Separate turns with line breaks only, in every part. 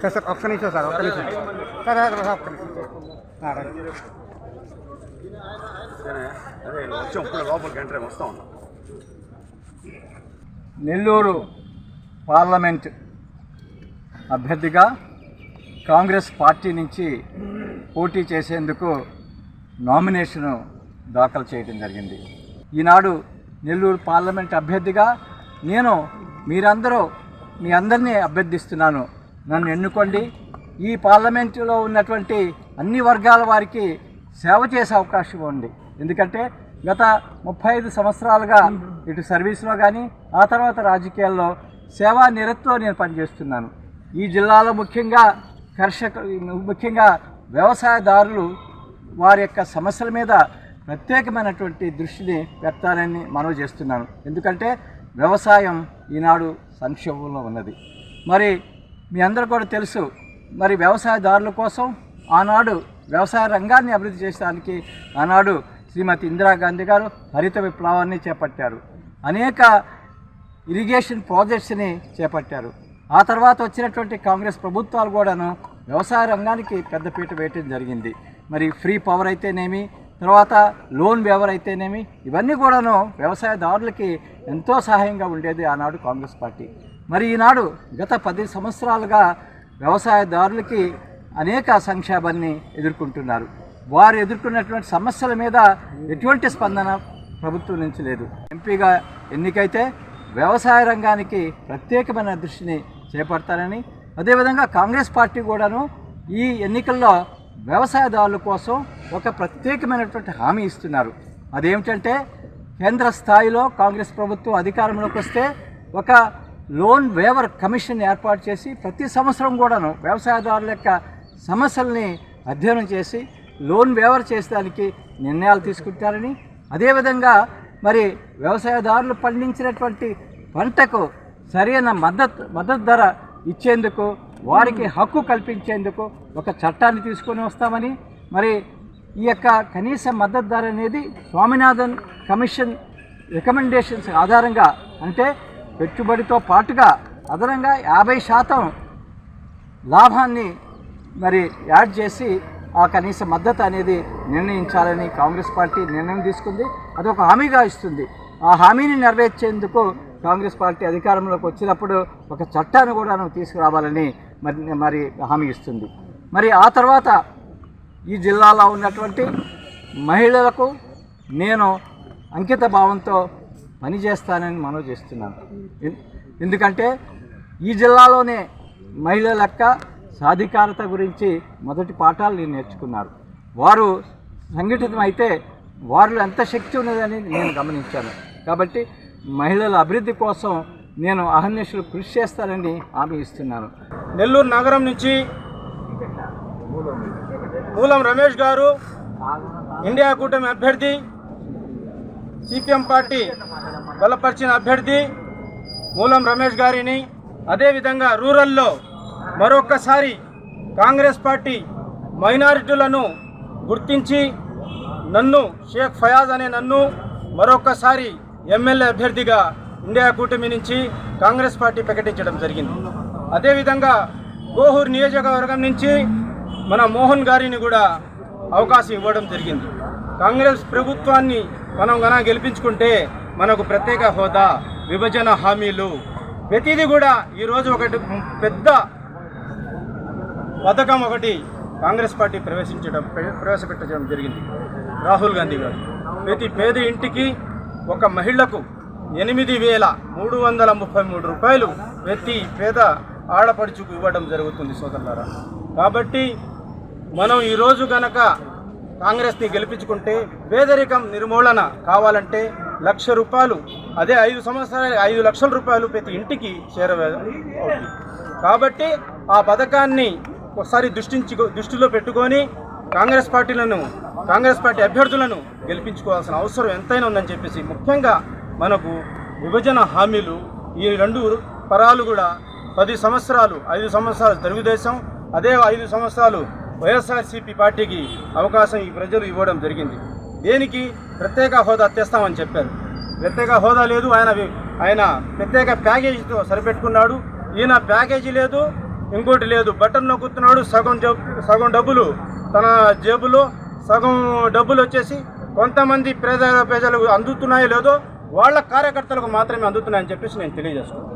Sir sir ఒక్క నిమిషం sir ఒక్క నిమిషం. సార్ సార్, ఒక్క నిమిషం.
ఇప్పుడు
నెల్లూరు పార్లమెంట్ అభ్యర్థిగా కాంగ్రెస్ పార్టీ నుంచి పోటీ చేసేందుకు నామినేషను దాఖలు చేయడం జరిగింది. ఈనాడు నెల్లూరు పార్లమెంట్ అభ్యర్థిగా నేను మీరందరూ మీ అందరినీ అభ్యర్థిస్తున్నాను. నన్ను ఎన్నుకోండి. ఈ పార్లమెంటులో ఉన్నటువంటి అన్ని వర్గాల వారికి సేవ చేసే అవకాశం ఉంది. ఎందుకంటే గత ముప్పై ఐదు సంవత్సరాలుగా ఇటు సర్వీస్లో కానీ ఆ తర్వాత రాజకీయాల్లో సేవా నిరత్తో నేను పనిచేస్తున్నాను. ఈ జిల్లాలో ముఖ్యంగా కర్షక ముఖ్యంగా వ్యవసాయదారులు వారి యొక్క సమస్యల మీద ప్రత్యేకమైనటువంటి దృష్టిని పెట్టాలని మనవి చేస్తున్నాను. ఎందుకంటే వ్యవసాయం ఈనాడు సంక్షోభంలో ఉన్నది. మరి మీ అందరూ కూడా తెలుసు మరి వ్యవసాయదారుల కోసం ఆనాడు వ్యవసాయ రంగాన్ని అభివృద్ధి చేయడానికి ఆనాడు శ్రీమతి ఇందిరాగాంధీ గారు హరిత విప్లవాన్ని చేపట్టారు. అనేక ఇరిగేషన్ ప్రాజెక్ట్స్ని చేపట్టారు. ఆ తర్వాత వచ్చినటువంటి కాంగ్రెస్ ప్రభుత్వాలు కూడాను వ్యవసాయ రంగానికి పెద్దపీట వేయటం జరిగింది. మరి ఫ్రీ పవర్ అయితేనేమి తర్వాత లోన్ వ్యవర్ అయితేనేమి ఇవన్నీ కూడాను వ్యవసాయదారులకి ఎంతో సహాయంగా ఉండేది ఆనాడు కాంగ్రెస్ పార్టీ. మరి ఈనాడు గత పది సంవత్సరాలుగా వ్యవసాయదారులకి అనేక సంక్షేమాన్ని ఎదుర్కొంటున్నారు. వారు ఎదుర్కొన్నటువంటి సమస్యల మీద ఎటువంటి స్పందన ప్రభుత్వం నుంచి లేదు. ఎంపీగా ఎన్నికైతే వ్యవసాయ రంగానికి ప్రత్యేకమైన దృష్టిని చేపడతారని అదేవిధంగా కాంగ్రెస్ పార్టీ కూడాను ఈ ఎన్నికల్లో వ్యవసాయదారుల కోసం ఒక ప్రత్యేకమైనటువంటి హామీ ఇస్తున్నారు. అదేమిటంటే కేంద్ర స్థాయిలో కాంగ్రెస్ ప్రభుత్వం అధికారంలోకి వస్తే ఒక లోన్ వేవర్ కమిషన్ ఏర్పాటు చేసి ప్రతి సంవత్సరం కూడాను వ్యవసాయదారుల యొక్క సమస్యల్ని అధ్యయనం చేసి లోన్ వేవర్ చేసేదానికి నిర్ణయాలు తీసుకుంటారని అదేవిధంగా మరి వ్యవసాయదారులు పండించినటువంటి పంటకు సరైన మద్దతు మద్దతు ధర ఇచ్చేందుకు వారికి హక్కు కల్పించేందుకు ఒక చట్టాన్ని తీసుకొని వస్తామని మరి ఈ యొక్క కనీస మద్దతు ధర అనేది స్వామినాథన్ కమిషన్ రికమెండేషన్స్ ఆధారంగా అంటే పెట్టుబడితో పాటుగా అదనంగా యాభై శాతం లాభాన్ని మరి యాడ్ చేసి ఆ కనీస మద్దతు అనేది నిర్ణయించాలని కాంగ్రెస్ పార్టీ నిర్ణయం తీసుకుంది. అది ఒక హామీగా ఇస్తుంది. ఆ హామీని నెరవేర్చేందుకు కాంగ్రెస్ పార్టీ అధికారంలోకి వచ్చినప్పుడు ఒక చట్టాన్ని కూడా తీసుకురావాలని మరి మరి హామీ ఇస్తుంది. మరి ఆ తర్వాత ఈ జిల్లాలో ఉన్నటువంటి మహిళలకు నేను అంకిత భావంతో పనిచేస్తానని మనవి చేస్తున్నాను. ఎన్- ఎందుకంటే ఈ జిల్లాలోనే మహిళల యొక్క సాధికారత గురించి మొదటి పాఠాలు నేను నేర్చుకున్నారు. వారు సంఘటితమైతే వారిలో ఎంత శక్తి ఉన్నదని నేను గమనించాను. కాబట్టి మహిళల అభివృద్ధి కోసం నేను అహర్నిశలు కృషి చేస్తానని హామీ ఇస్తున్నాను.
నెల్లూరు నగరం నుంచి మూలం రమేష్ గారు ఇండియా కూటమి అభ్యర్థి సిపిఎం పార్టీ బలపరిచిన అభ్యర్థి మూలం రమేష్ గారిని అదేవిధంగా రూరల్లో మరొక్కసారి కాంగ్రెస్ పార్టీ మైనారిటీలను గుర్తించి నన్ను షేక్ ఫయాజ్ అనే నన్ను మరొక్కసారి ఎమ్మెల్యే అభ్యర్థిగా ఇండియా కూటమి నుంచి కాంగ్రెస్ పార్టీ ప్రకటించడం జరిగింది. అదేవిధంగా గోహూర్ నియోజకవర్గం నుంచి మన మోహన్ గారిని కూడా అవకాశం ఇవ్వడం జరిగింది. కాంగ్రెస్ ప్రభుత్వాన్ని మనం గన గెలిపించుకుంటే మనకు ప్రత్యేక హోదా విభజన హామీలు ప్రతిదీ కూడా ఈరోజు ఒకటి పెద్ద పథకం ఒకటి కాంగ్రెస్ పార్టీ ప్రవేశించడం ప్రవేశపెట్టడం జరిగింది. రాహుల్ గాంధీ గారు. ప్రతి పేద ఇంటికి ఒక మహిళకు ఎనిమిది వేల మూడు వందల ముప్పై మూడు రూపాయలు ప్రతి పేద ఆడపడుచుకు ఇవ్వడం జరుగుతుంది సోదరులారా. కాబట్టి మనం ఈరోజు గనక కాంగ్రెస్ని గెలిపించుకుంటే పేదరికం నిర్మూలన కావాలంటే లక్ష రూపాయలు అదే ఐదు సంవత్సరాలు ఐదు లక్షల రూపాయలు ప్రతి ఇంటికి చేరవే అవుతుంది. కాబట్టి ఆ పథకాన్ని ఒకసారి దృష్టించి దృష్టిలో పెట్టుకొని కాంగ్రెస్ పార్టీలను కాంగ్రెస్ పార్టీ అభ్యర్థులను గెలిపించుకోవాల్సిన అవసరం ఎంతైనా ఉందని చెప్పేసి ముఖ్యంగా మనకు విభజన హామీలు ఈ రెండు పరాలు కూడా పది సంవత్సరాలు ఐదు సంవత్సరాలు తెలుగుదేశం అదే ఐదు సంవత్సరాలు వైఎస్ఆర్సీపీ పార్టీకి అవకాశం ఈ ప్రజలు ఇవ్వడం జరిగింది. దేనికి ప్రత్యేక హోదా తెస్తామని చెప్పారు. ప్రత్యేక హోదా లేదు ఆయన ఆయన ప్రత్యేక ప్యాకేజీతో సరిపెట్టుకున్నాడు. ఈయన ప్యాకేజీ లేదు ఇంకోటి లేదు. బటన్ నొక్కుతున్నాడు సగం జబ్ సగం డబ్బులు తన జేబులో సగం డబ్బులు వచ్చేసి కొంతమంది పేద ప్రజలకు అందుతున్నాయో లేదో వాళ్ళ కార్యకర్తలకు మాత్రమే అందుతున్నాయని చెప్పేసి నేను తెలియజేస్తున్నాను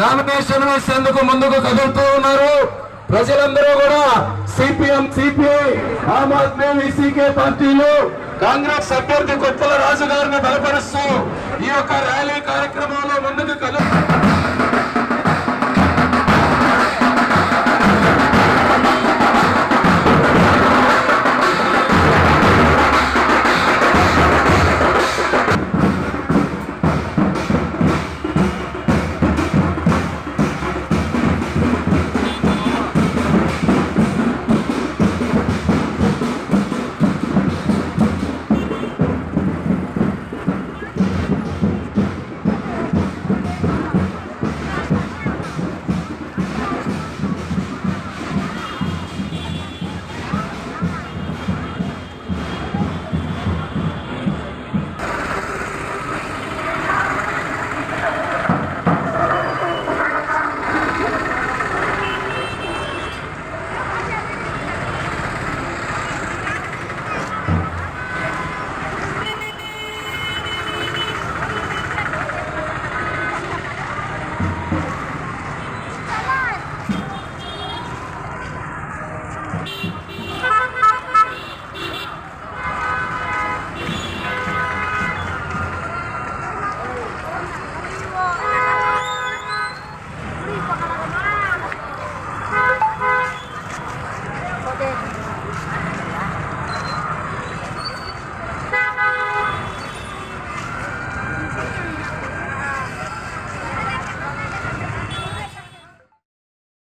నామినేషన్ వేసేందుకు ముందుకు కదులుతూ ఉన్నారు. ప్రజలందరూ కూడా CPM CPI Aam Aadmi VCK పార్టీలు కాంగ్రెస్ అభ్యర్థి కొత్తల రాజు గారిని బలపరుస్తూ ఈ యొక్క ర్యాలీ కార్యక్రమంలో ముందుకు కదులు